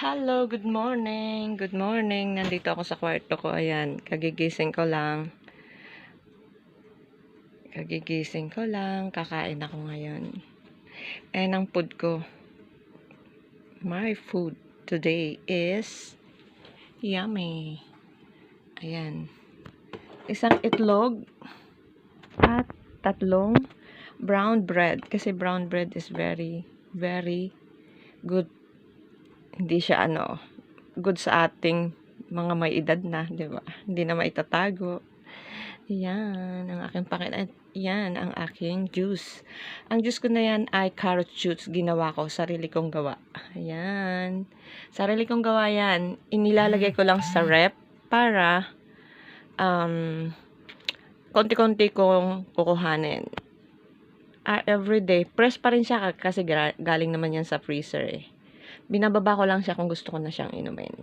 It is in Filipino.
Hello, good morning. Good morning. Nandito ako sa kwarto ko. Ayan, kagigising ko lang. Kagigising ko lang. Kakain ako ngayon. And ang food ko, my food today is yummy. Ayan. Isang itlog at tatlong brown bread. Kasi brown bread is very, very good hindi siya ano, good sa ating mga may edad na, 'di ba? Hindi na maitatago. Yan, ang aking pakin yan ang aking juice. Ang juice ko na yan ay carrot juice. Ginawa ko, sarili kong gawa. Ayan. Sarili kong gawa yan. Inilalagay ko lang sa rep para um, konti-konti kong kukuhanin. Ah, everyday. Press pa rin siya kasi galing naman yan sa freezer eh binababa ko lang siya kung gusto ko na siyang inumin.